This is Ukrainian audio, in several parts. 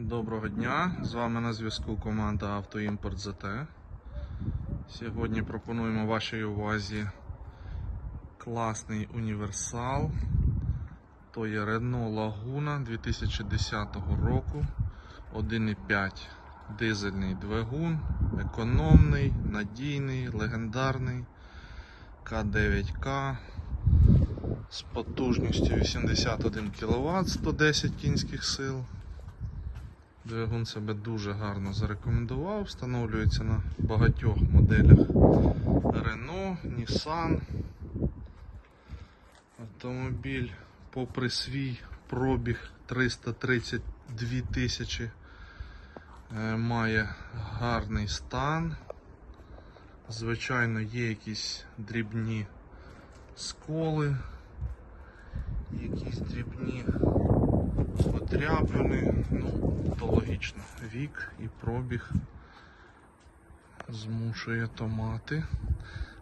Доброго дня! З вами на зв'язку команда Автоімпорт ЗТ. Сьогодні пропонуємо вашій увазі класний універсал. То є Renault Laguna 2010 року 1,5 дизельний двигун, економний, надійний, легендарний К9К з потужністю 81 кВт 110 кінських сил. Двигун себе дуже гарно зарекомендував, встановлюється на багатьох моделях Renault, Nissan. Автомобіль, попри свій пробіг 332 тисячі, е, має гарний стан. Звичайно, є якісь дрібні сколи, якісь дрібні подряпини, ну, то логічно. Вік і пробіг змушує то мати.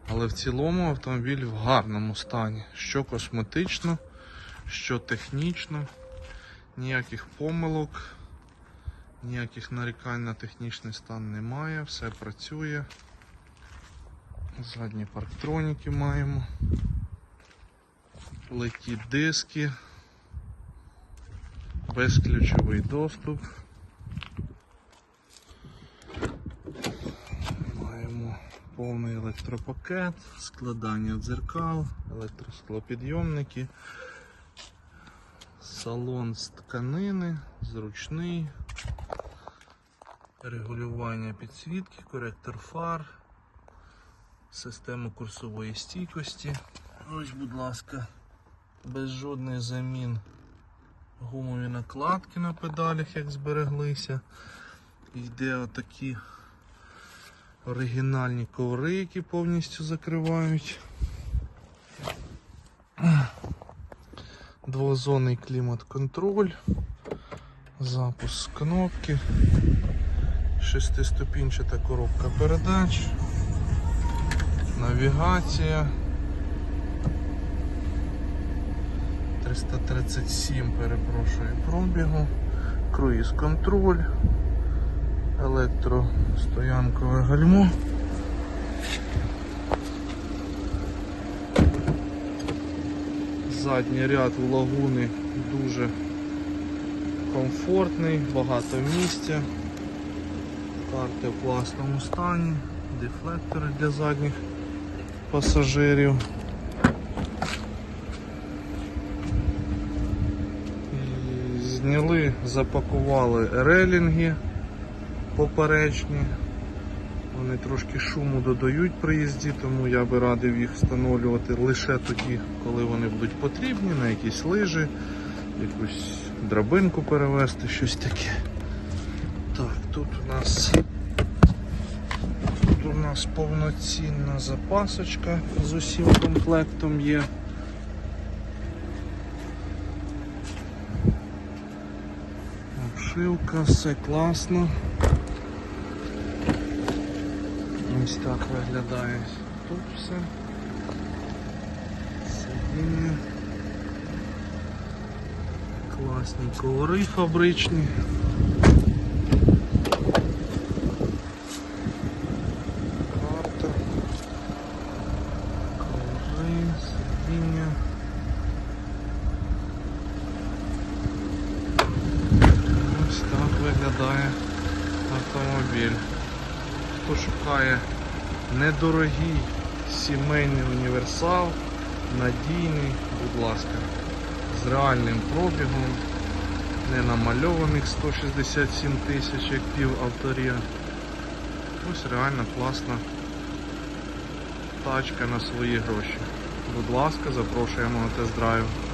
Але в цілому автомобіль в гарному стані. Що косметично, що технічно, ніяких помилок, ніяких нарікань на технічний стан немає, все працює. Задні парктроніки маємо. Леті диски безключовий доступ. Маємо повний електропакет, складання дзеркал, електросклопідйомники, салон з тканини, зручний, регулювання підсвітки, коректор фар, система курсової стійкості. Ось, будь ласка, без жодних замін гумові накладки на педалях, як збереглися. Йде отакі оригінальні коври, які повністю закривають. Двозонний клімат-контроль, запуск кнопки, шестиступінчата коробка передач, навігація. 337, перепрошую, пробігу, круїз контроль, електростоянкове гальмо. Задній ряд у лагуни дуже комфортний, багато місця, карти в класному стані, дефлектори для задніх пасажирів. Зняли, запакували релінги поперечні. Вони трошки шуму додають при їзді, тому я би радив їх встановлювати лише тоді, коли вони будуть потрібні, на якісь лижі, якусь драбинку перевезти, щось таке. Так, тут у нас тут у нас повноцінна запасочка з усім комплектом є. Обшивка, все класно. Ось так виглядає тут все. Сидіння. Класні коври фабричні. Карта. Коври, сидіння. Так автомобіль. Хто шукає недорогий сімейний універсал, надійний, будь ласка, з реальним пробігом, не намальованих 167 тисяч, як пів авторія. Ось реально класна тачка на свої гроші. Будь ласка, запрошуємо на тест-драйв.